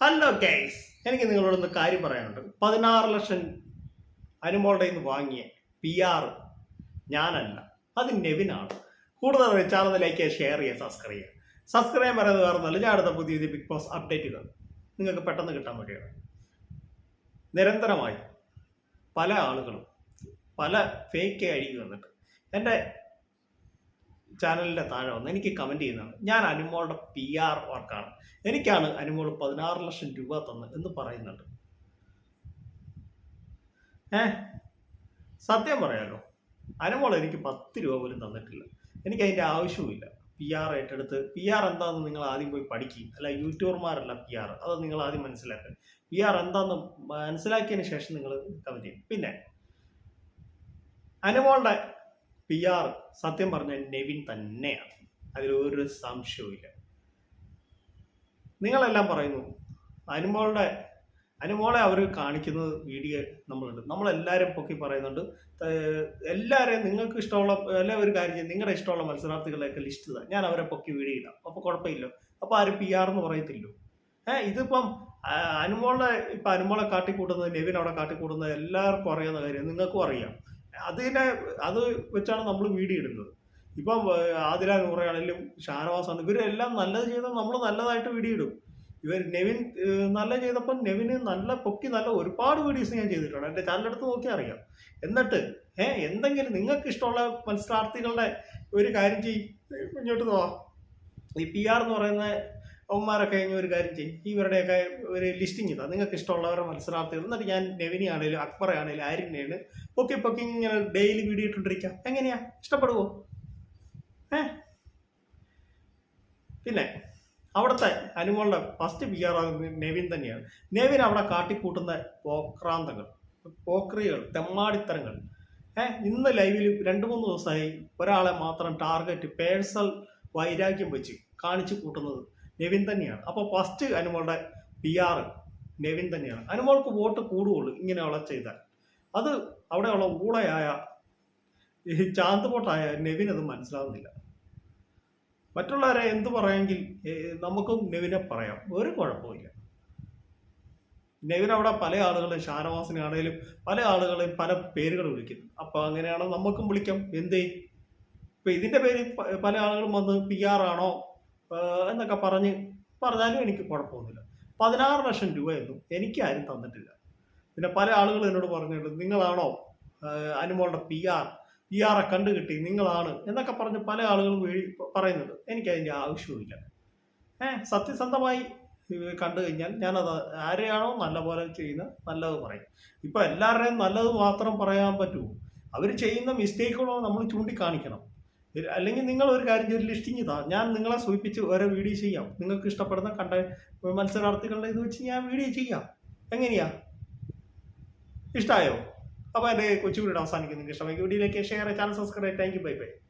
Hello guys എനിക്ക് നിങ്ങളോടൊന്ന് കാര്യം പറയാനുണ്ട്. പതിനാറ് ലക്ഷം അനുമോളുടെ നിന്ന് വാങ്ങിയ പി ആർ ഞാനല്ല അത് നെവിനാണ്. കൂടുതൽ ചാനൽ ലൈക്ക് ഷെയർ ചെയ്യുക സബ്സ്ക്രൈബ് ചെയ്യുക സബ്സ്ക്രൈബ് പറയുന്നത് വേറെ ഒന്നല്ല ഞാൻ അടുത്ത പുതിയ പുതിയ ബിഗ് ബോസ് അപ്ഡേറ്റ് അപ്ഡേറ്റുകൾ നിങ്ങൾക്ക് പെട്ടെന്ന് കിട്ടാൻ വേണ്ടിയാണ്. നിരന്തരമായി പല ആളുകളും പല ഫേക്ക് ഐ വന്നിട്ട് എന്റെ ചാനലിന്റെ താഴെ വന്ന് എനിക്ക് കമന്റ് ചെയ്യുന്നതാണ്. ഞാൻ അനുമോളുടെ പി ആർ വർക്കാണ് എനിക്കാണ് അനുമോൾ പതിനാറ് ലക്ഷം രൂപ തന്ന് എന്ന് പറയുന്നുണ്ട്. ഏ? സത്യം പറയാലോ. അനുമോൾ എനിക്ക് പത്ത് രൂപ പോലും തന്നിട്ടില്ല. എനിക്ക് അതിന്റെ ആവശ്യവുമില്ല. പി ആർ ഏറ്റെടുത്ത് പി ആർ എന്താണെന്ന് നിങ്ങൾ ആദ്യം പോയി പഠിക്കുക അല്ല യൂട്യൂബർമാരല്ല പി ആർ അത് നിങ്ങൾ ആദ്യം മനസ്സിലാക്കുക പി ആർ എന്താണെന്ന് മനസ്സിലാക്കിയതിന് ശേഷം നിങ്ങൾ കമന്റ് ചെയ്യും. പിന്നെ അനുമോളുടെ പി ആർ സത്യം പറഞ്ഞ നെവിൻ തന്നെയാണ്. അതിലൊരു സംശയവുമില്ല. നിങ്ങളെല്ലാം പറയുന്നു അനുമോളുടെ അനുമോളെ അവർ കാണിക്കുന്നത് വീഡിയോ നമ്മളുണ്ട്. നമ്മളെല്ലാവരും പൊക്കി പറയുന്നുണ്ട്. എല്ലാവരെയും നിങ്ങൾക്ക് ഇഷ്ടമുള്ള എല്ലാ ഒരു കാര്യം നിങ്ങളുടെ ഇഷ്ടമുള്ള മത്സരാർത്ഥികളെയൊക്കെ ലിസ്റ്റ് ഇതാ. ഞാൻ അവരെ പൊക്കി വീഡിയോ ഇടാം. അപ്പോൾ കുഴപ്പമില്ല. അപ്പോൾ ആരും പി ആർ എന്ന് പറയത്തില്ലോ ഏഹ് ഇതിപ്പം അനുമോളെ ഇപ്പം അനുമോളെ കാട്ടിക്കൂട്ടുന്നത് നെവിൻ അവിടെ കാട്ടിക്കൂട്ടുന്നത് എല്ലാവർക്കും അറിയാവുന്ന കാര്യം നിങ്ങൾക്കും അറിയാം. അതിനെ അത് വെച്ചാണ് നമ്മൾ വീഡിയോ ഇടുന്നത്. ഇപ്പം ആതിര നൂറയാണെങ്കിലും ഷാനവാസ് ആണ്. ഇവരെല്ലാം നല്ലത് ചെയ്താൽ നമ്മൾ നല്ലതായിട്ട് വീഡിയോ ഇടും. ഇവർ നെവിൻ നല്ല ചെയ്തപ്പോൾ നെവിന് നല്ല പൊക്കി നല്ല ഒരുപാട് വീഡിയോസ് ഞാൻ ചെയ്തിട്ടുണ്ട്. എന്റെ ചാനലെടുത്ത് നോക്കി അറിയാം. എന്നിട്ട് ഏഹ് എന്തെങ്കിലും നിങ്ങൾക്ക് ഇഷ്ടമുള്ള മത്സരാർത്ഥികളുടെ ഒരു കാര്യം ചെയ്യും ഇങ്ങോട്ട് പോവാ. ഈ പി ആർ എന്ന് പറയുന്ന അവന്മാരൊക്കെ ഇനി ഒരു കാര്യം ചെയ്യും. ഇവരുടെയൊക്കെ ഒരു ലിസ്റ്റിംഗ് ഇതാ. നിങ്ങൾക്ക് ഇഷ്ടമുള്ളവരുടെ മത്സരാർത്ഥികൾ. എന്നിട്ട് ഞാൻ നെവിനി ആണെങ്കിലും അക്ബറെ ആണെങ്കിലും ആര്യനെയാണ്. പൊക്കി പൊക്കി ഇങ്ങനെ ഡെയിലി വീഡിയോ ഇട്ടുകൊണ്ടിരിക്കാം. എങ്ങനെയാ? ഇഷ്ടപ്പെടുവോ? ഏ? പിന്നെ അവിടുത്തെ അനുമോളുടെ ഫസ്റ്റ് പി ആർ നെവിൻ തന്നെയാണ്. നെവിൻ അവിടെ കാട്ടിക്കൂട്ടുന്ന പോക്രാന്തങ്ങൾ പോക്രികൾ തെമ്മാടിത്തരങ്ങൾ. ഏ? ഇന്ന് ലൈവിൽ രണ്ട് മൂന്ന് ദിവസമായി ഒരാളെ മാത്രം ടാർഗറ്റ് പേഴ്സണൽ വൈരാഗ്യം വെച്ച് കാണിച്ചു കൂട്ടുന്നത് നെവിൻ തന്നെയാണ്. അപ്പോൾ ഫസ്റ്റ് അനുമോളുടെ പി ആർ നെവിൻ തന്നെയാണ്. അനുമോൾക്ക് വോട്ട് കൂടുകയുള്ളൂ ഇങ്ങനെയുള്ള ചെയ്താൽ. അത് അവിടെയുള്ള ഊളയായ ഈ ചാന്ത് പോട്ടായ നെവിൻ അത് മനസ്സിലാവുന്നില്ല. മറ്റുള്ളവരെ എന്ത് പറയാമെങ്കിൽ നമുക്കും നെവിനെ പറയാം. ഒരു കുഴപ്പമില്ല നെവിൻ അവിടെ പല ആളുകളും ഷാനവാസിനെ ആണെങ്കിലും പല ആളുകളെയും പല പേരുകൾ വിളിക്കുന്നു അപ്പോൾ അങ്ങനെയാണോ നമുക്കും വിളിക്കാം? എന്തേ? ഇപ്പം ഇതിന്റെ പേര് പല ആളുകളും വന്ന് പി ആർ ആണോ? എന്നൊക്കെ പറഞ്ഞ് പറഞ്ഞാലും എനിക്ക് കുഴപ്പമൊന്നുമില്ല. പതിനാറ് ലക്ഷം രൂപയൊന്നും എനിക്ക് ആരും തന്നിട്ടില്ല. പിന്നെ പല ആളുകൾ എന്നോട് പറഞ്ഞിട്ടുണ്ട് നിങ്ങളാണോ അനുമോളുടെ പി ആർ പി ആറെ കണ്ടു കിട്ടി നിങ്ങളാണ്. എന്നൊക്കെ പറഞ്ഞ് പല ആളുകളും പറയുന്നുണ്ട്. എനിക്ക് അതിന്റെ ആവശ്യവുമില്ല. ഏഹ് സത്യസന്ധമായി കണ്ടു കഴിഞ്ഞാൽ ഞാനത് ആരെയാണോ നല്ല പോലെ ചെയ്യുന്ന നല്ലത് പറയും. ഇപ്പം എല്ലാവരുടെയും നല്ലത് മാത്രം പറയാൻ പറ്റുമോ അവർ ചെയ്യുന്ന മിസ്റ്റേക്കുകളോ നമ്മൾ ചൂണ്ടിക്കാണിക്കണം. അല്ലെങ്കിൽ നിങ്ങൾ ഒരു കാര്യം ചെയ്ത് ലിസ്റ്റിങ് താ. ഞാൻ നിങ്ങളെ സൂചിപ്പിച്ച് ഓരോ വീഡിയോ ചെയ്യാം. നിങ്ങൾക്ക് ഇഷ്ടപ്പെടുന്ന കണ്ട മത്സരാർത്ഥികളുടെ ഇത് വെച്ച് ഞാൻ വീഡിയോ ചെയ്യാം. എങ്ങനെയാ? ഇഷ്ടമായോ അപ്പോൾ എന്റെ കൊച്ചുകൂടി അവസാനിക്കുന്നു. നിങ്ങൾക്ക് ഇഷ്ടമായി വീഡിയോയിലേക്ക് share channel subscribe thank you bye bye